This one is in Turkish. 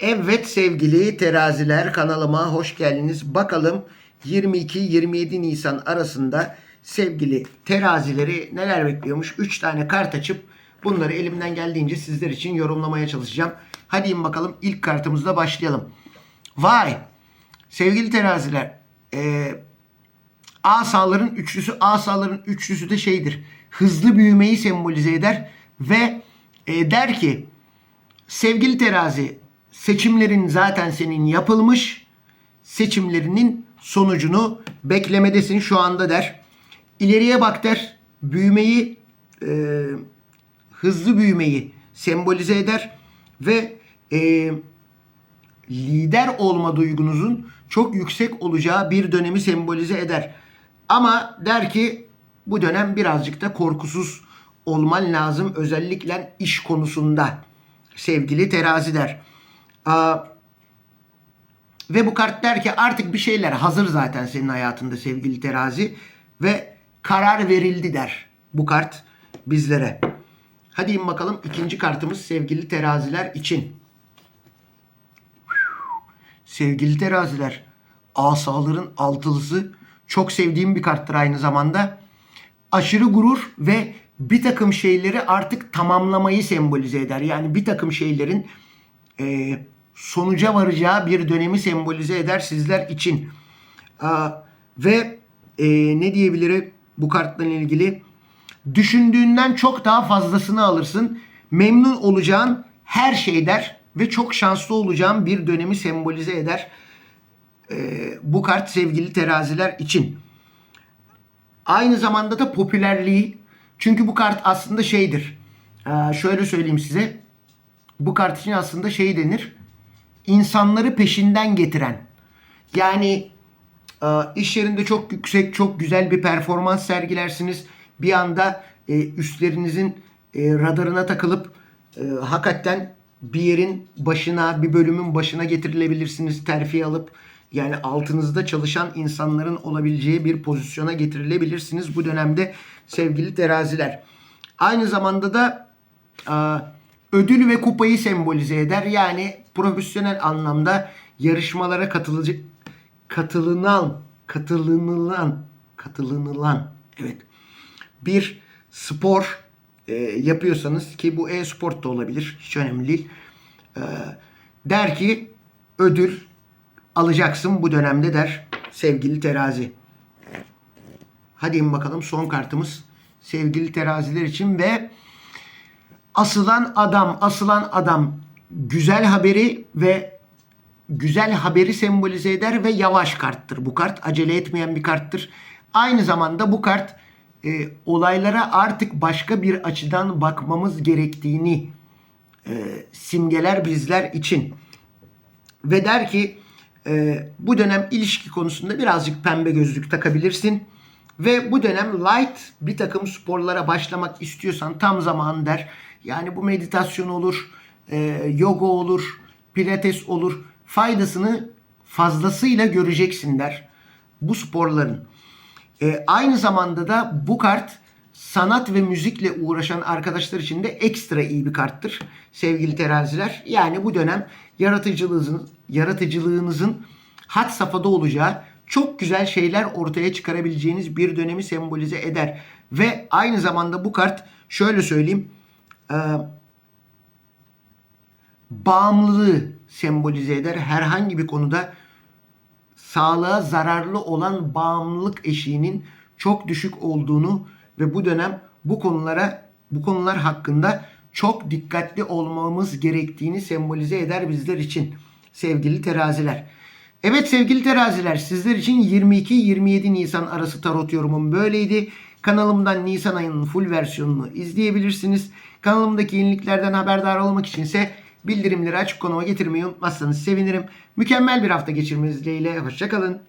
Evet sevgili teraziler kanalıma hoş geldiniz. Bakalım 22-27 Nisan arasında sevgili terazileri neler bekliyormuş. 3 tane kart açıp bunları elimden geldiğince sizler için yorumlamaya çalışacağım. Hadi in bakalım ilk kartımızla başlayalım. Vay sevgili teraziler eee asaların üçlüsü asaların üçlüsü de şeydir. Hızlı büyümeyi sembolize eder ve e, der ki sevgili terazi seçimlerin zaten senin yapılmış seçimlerinin sonucunu beklemedesin şu anda der. İleriye bak der. Büyümeyi e, hızlı büyümeyi sembolize eder ve e, lider olma duygunuzun çok yüksek olacağı bir dönemi sembolize eder. Ama der ki bu dönem birazcık da korkusuz olman lazım özellikle iş konusunda sevgili terazi der. Ve bu kart der ki artık bir şeyler hazır zaten senin hayatında sevgili terazi ve karar verildi der bu kart bizlere. Hadi in bakalım ikinci kartımız sevgili teraziler için. Sevgili teraziler, asaların altılısı çok sevdiğim bir karttır aynı zamanda. Aşırı gurur ve bir takım şeyleri artık tamamlamayı sembolize eder. Yani bir takım şeylerin e, sonuca varacağı bir dönemi sembolize eder sizler için. Ve e, ne diyebilirim bu kartla ilgili? Düşündüğünden çok daha fazlasını alırsın. Memnun olacağın her şey der ve çok şanslı olacağın bir dönemi sembolize eder. Ee, bu kart sevgili teraziler için. Aynı zamanda da popülerliği. Çünkü bu kart aslında şeydir. Ee, şöyle söyleyeyim size. Bu kart için aslında şey denir. İnsanları peşinden getiren. Yani e, iş yerinde çok yüksek, çok güzel bir performans sergilersiniz. Bir anda e, üstlerinizin e, radarına takılıp hakikaten bir yerin başına, bir bölümün başına getirilebilirsiniz. Terfi alıp yani altınızda çalışan insanların olabileceği bir pozisyona getirilebilirsiniz bu dönemde sevgili teraziler. Aynı zamanda da e, ödül ve kupayı sembolize eder. Yani profesyonel anlamda yarışmalara katılacak katılınan katılınılan katılınılan evet bir spor e, yapıyorsanız ki bu e-sport da olabilir hiç önemli değil. E, der ki ödül alacaksın bu dönemde der sevgili terazi. Hadi in bakalım son kartımız sevgili teraziler için ve asılan adam asılan adam güzel haberi ve güzel haberi sembolize eder ve yavaş karttır. Bu kart acele etmeyen bir karttır. Aynı zamanda bu kart e, olaylara artık başka bir açıdan bakmamız gerektiğini e, simgeler bizler için. Ve der ki e, bu dönem ilişki konusunda birazcık pembe gözlük takabilirsin. Ve bu dönem light bir takım sporlara başlamak istiyorsan tam zamanı der. Yani bu meditasyon olur, e, yoga olur, pilates olur. Faydasını fazlasıyla göreceksin der bu sporların. E, aynı zamanda da bu kart sanat ve müzikle uğraşan arkadaşlar için de ekstra iyi bir karttır sevgili teraziler. Yani bu dönem yaratıcılığınızın, yaratıcılığınızın had safhada olacağı çok güzel şeyler ortaya çıkarabileceğiniz bir dönemi sembolize eder. Ve aynı zamanda bu kart şöyle söyleyeyim e, bağımlılığı sembolize eder. Herhangi bir konuda sağlığa zararlı olan bağımlılık eşiğinin çok düşük olduğunu ve bu dönem bu konulara bu konular hakkında çok dikkatli olmamız gerektiğini sembolize eder bizler için sevgili teraziler. Evet sevgili teraziler sizler için 22-27 Nisan arası tarot yorumum böyleydi. Kanalımdan Nisan ayının full versiyonunu izleyebilirsiniz. Kanalımdaki yeniliklerden haberdar olmak içinse bildirimleri açık konuma getirmeyi unutmazsanız sevinirim. Mükemmel bir hafta geçirmeniz dileğiyle. Hoşçakalın.